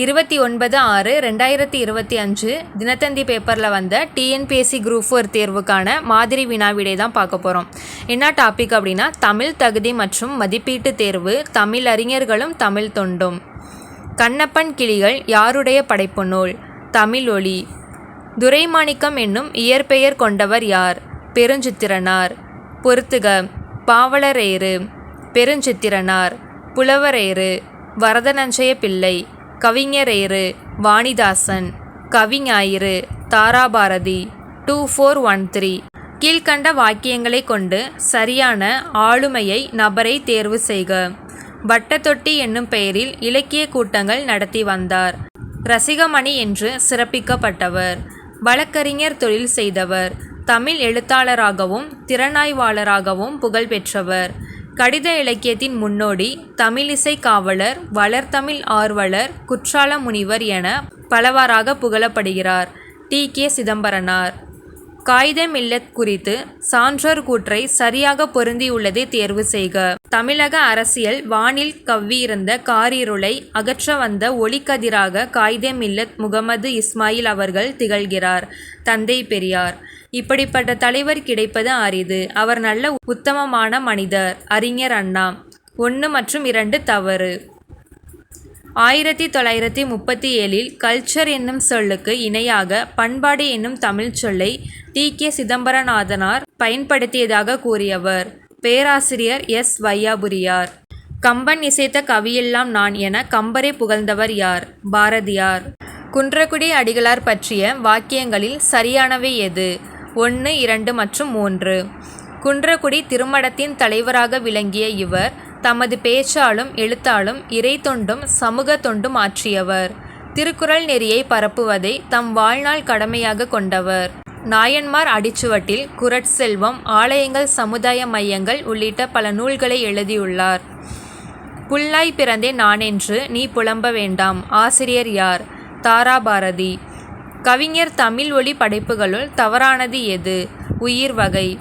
இருபத்தி ஒன்பது ஆறு ரெண்டாயிரத்தி இருபத்தி அஞ்சு தினத்தந்தி பேப்பரில் வந்த டிஎன்பிஎஸ்சி குரூப் ஃபோர் தேர்வுக்கான மாதிரி வினாவிடை தான் பார்க்க போகிறோம் என்ன டாபிக் அப்படின்னா தமிழ் தகுதி மற்றும் மதிப்பீட்டு தேர்வு தமிழ் அறிஞர்களும் தமிழ் தொண்டும். கண்ணப்பன் கிளிகள் யாருடைய படைப்பு நூல்? தமிழ் ஒளி. துரைமாணிக்கம் என்னும் இயற்பெயர் கொண்டவர் யார்? பெருஞ்சித்திரனார். பொருத்துக பாவலரேறு. பெருஞ்சித்திரனார். புலவரேறு. வரதநஞ்சய பிள்ளை. கவிஞரேறு வாணிதாசன். கவிஞாயிறு Tarabharathi. Two four one three. கீழ்கண்ட வாக்கியங்களை கொண்டு சரியான ஆளுமையை நபரை தேர்வு செய்க. வட்டத்தொட்டி என்னும் பெயரில் இலக்கிய கூட்டங்கள் நடத்தி வந்தார். ரசிகமணி என்று சிறப்பிக்கப்பட்டவர். வழக்கறிஞர் தொழில் செய்தவர். தமிழ் எழுத்தாளராகவும் திறனாய்வாளராகவும் புகழ்பெற்றவர். கடித இலக்கியத்தின் முன்னோடி தமிழிசை காவலர் வளர்தமிழ் ஆர்வலர் குற்றால முனிவர் என பலவாறாக புகழப்படுகிறார். டி. கே. சிதம்பரனார். காகித மில்லத் குறித்து சான்றோர் கூற்றை சரியாக பொருந்தியுள்ளதை தேர்வு செய்க. தமிழக அரசியல் வானில் கவ்வியிருந்த காரிருளை அகற்ற வந்த ஒளிக்கதிராக காகித மில்லத் முகமது இஸ்மாயில் அவர்கள் திகழ்கிறார். தந்தை பெரியார். இப்படிப்பட்ட தலைவர் கிடைப்பது அரிது. அவர் நல்ல உத்தமமான மனிதர். அறிஞர் அண்ணா. ஒன்று மற்றும் இரண்டு தவறு. ஆயிரத்தி தொள்ளாயிரத்தி முப்பத்தி ஏழில் கல்ச்சர் என்னும் சொல்லுக்கு இணையாக பண்பாடு என்னும் தமிழ் சொல்லை டி. கே. சிதம்பரநாதனார் பயன்படுத்தியதாக கூறியவர். பேராசிரியர் எஸ். வையாபுரியார். கம்பன் இசைத்த கவியெல்லாம் நான் என கம்பரை புகழ்ந்தவர் யார்? பாரதியார். குன்றக்குடி அடிகளார் பற்றிய வாக்கியங்களில் சரியானவை எது? ஒன்று இரண்டு மற்றும் மூன்று. குன்றக்குடி திருமடத்தின் தலைவராக விளங்கிய இவர் தமது பேச்சாலும் எழுத்தாலும் இறை தொண்டும் சமூக தொண்டும் ஆற்றியவர். திருக்குறள் நெறியை பரப்புவதை தம் வாழ்நாள் கடமையாக கொண்டவர். நாயன்மார் அடிச்சுவட்டில் குரட்செல்வம் ஆலயங்கள் சமுதாய மையங்கள் உள்ளிட்ட பல நூல்களை எழுதியுள்ளார். புல்லாய் பிறந்தேன் நானென்று நீ புலம்ப வேண்டாம் ஆசிரியர் யார்? தாராபாரதி. கவிஞர் தமிழ் ஒளி படைப்புகளுள் தவறானது எது? உயிர் வகை.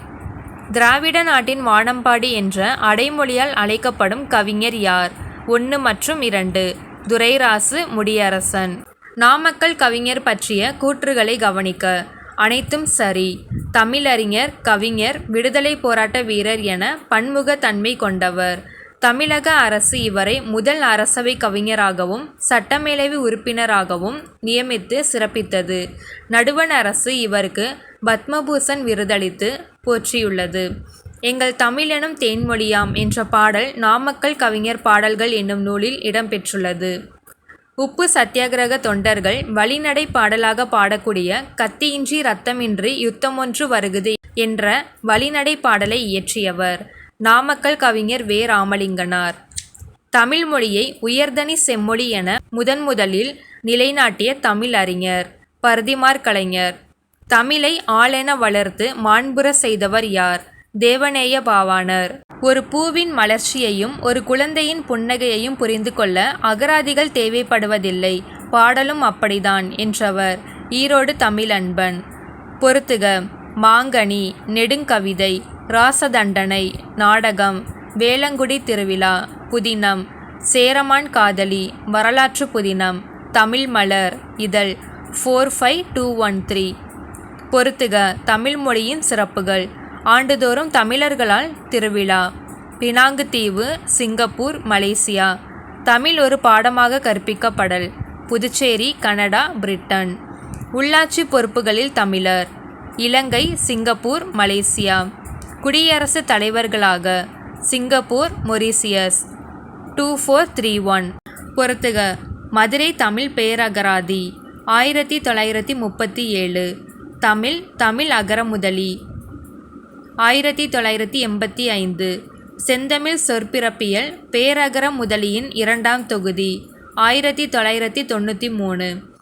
திராவிட நாட்டின் வானம்பாடி என்ற அடைமொழியால் அழைக்கப்படும் கவிஞர் யார்? ஒன்று மற்றும் இரண்டு. துரைராசு முடியரசன். நாமக்கல் கவிஞர் பற்றிய கூற்றுகளை கவனிக்க. அனைத்தும் சரி. தமிழறிஞர் கவிஞர் விடுதலை போராட்ட வீரர் என பன்முகத்தன்மை கொண்டவர். தமிழக அரசு இவரை முதல் அரசவை கவிஞராகவும் சட்டமேலவை உறுப்பினராகவும் நியமித்து சிறப்பித்தது. நடுவண் அரசு இவருக்கு பத்மபூஷன் விருதளித்து போற்றியுள்ளது. எங்கள் தமிழெனும் தேன்மொழியாம் என்ற பாடல் நாமக்கல் கவிஞர் பாடல்கள் என்னும் நூலில் இடம்பெற்றுள்ளது. உப்பு சத்தியாகிரக தொண்டர்கள் வழிநடை பாடலாக பாடக்கூடிய கத்தியின்றி ரத்தமின்றி யுத்தமொன்று வருகுது என்ற வழிநடை பாடலை இயற்றியவர். நாமக்கல் கவிஞர் வே. ராமலிங்கனார். தமிழ் மொழியை உயர்தனி செம்மொழி என முதன் முதலில் நிலைநாட்டிய தமிழ் அறிஞர் பர்திமார் கலைஞர். தமிழை ஆளென வளர்த்து மாண்புற செய்தவர் யார்? தேவநேய பாவாணர். ஒரு பூவின் மலர்ச்சியையும் ஒரு குழந்தையின் புன்னகையையும் புரிந்து கொள்ள அகராதிகள் தேவைப்படுவதில்லை. பாடலும் அப்படிதான் என்றவர். ஈரோடு தமிழ் அன்பன். பொறுத்துக. மாங்கனி நெடுங்கவிதை ராசதண்டனை நாடகம் வேளங்குடி திருவிழா புதினம் சேரமான் காதலி வரலாற்று புதினம் தமிழ் மலர் இதழ் four five two one three பொறுத்துக தமிழ் மொழியின் சிறப்புகள். ஆண்டுதோறும் தமிழர்களால் திருவிழா. பினாங்குத்தீவு சிங்கப்பூர் மலேசியா. தமிழ் ஒரு பாடமாக கற்பிக்கப்படல். Puducherry Canada Britain. உள்ளாட்சி பொறுப்புகளில் தமிழர். இலங்கை சிங்கப்பூர் மலேசியா. குடியரசுத் தலைவர்களாக Singapore Mauritius. Two four three one. பொறுத்துக. மதுரை தமிழ் பேரகராதி. ஆயிரத்தி தொள்ளாயிரத்தி முப்பத்தி ஏழு. தமிழ் தமிழ் அகரமுதலி ஆயிரத்தி தொள்ளாயிரத்தி எண்பத்தி ஐந்து. செந்தமிழ் சொற்பிறப்பியல் பேரகர முதலியின் இரண்டாம் தொகுதி. ஆயிரத்தி தொள்ளாயிரத்தி தொண்ணூற்றி மூணு.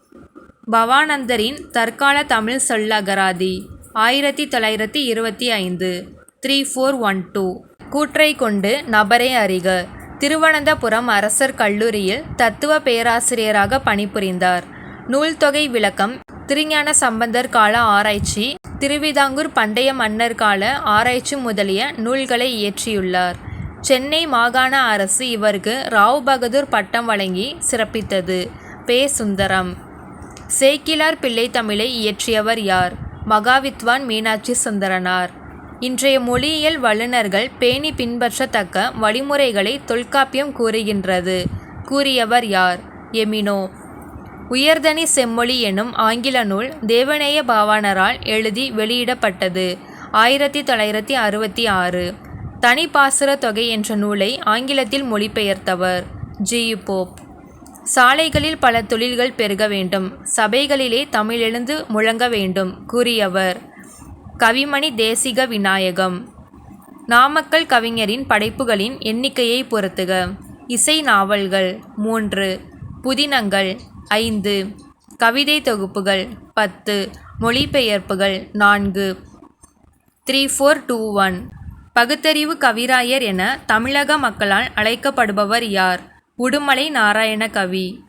பவானந்தரின் தற்கால தமிழ் சொல்லகராதி ஆயிரத்தி தொள்ளாயிரத்தி இருபத்தி ஐந்து த்ரீ ஃபோர் ஒன் டூ கூற்றை கொண்டு நபரை அறிக. திருவனந்தபுரம் அரசர் கல்லூரியில் தத்துவ பேராசிரியராக பணிபுரிந்தார். நூல்தொகை விளக்கம் திருஞான சம்பந்தர் கால ஆராய்ச்சி திருவிதாங்கூர் பண்டைய மன்னர் கால ஆராய்ச்சி முதலிய நூல்களை இயற்றியுள்ளார். சென்னை மாகாண அரசு இவருக்கு ராவ் பகதூர் பட்டம் வழங்கி சிறப்பித்தது. பே. சுந்தரம். சேக்கிலார் பிள்ளை தமிழை இயற்றியவர் யார்? மகாவித்வான் மீனாட்சி சுந்தரனார். இன்றைய மொழியியல் வல்லுநர்கள் பேணி பின்பற்றத்தக்க வழிமுறைகளை தொல்காப்பியம் கூறுகின்றது. கூறியவர் யார்? எமினோ. உயர்தனி செம்மொழி எனும் ஆங்கில நூல் தேவநேய பாவாணரால் எழுதி வெளியிடப்பட்டது. ஆயிரத்தி தொள்ளாயிரத்தி அறுபத்தி ஆறு. தனிப்பாசுர தொகை என்ற நூலை ஆங்கிலத்தில் மொழிபெயர்த்தவர் ஜி போப். சாலைகளில் பல தொழில்கள் பெருக வேண்டும். சபைகளிலே தமிழெழுந்து முழங்க வேண்டும் கூறியவர். கவிமணி தேசிக விநாயகம். நாமக்கல் கவிஞரின் படைப்புகளின் எண்ணிக்கையை பொறுத்துக. இசை நாவல்கள் மூன்று புதினங்கள் ஐந்து கவிதை தொகுப்புகள் பத்து மொழிபெயர்ப்புகள் நான்கு. Three four two one. பகுத்தறிவு கவிராயர் என தமிழக மக்களால் அழைக்கப்படுபவர் யார்? உடுமலை நாராயண கவி.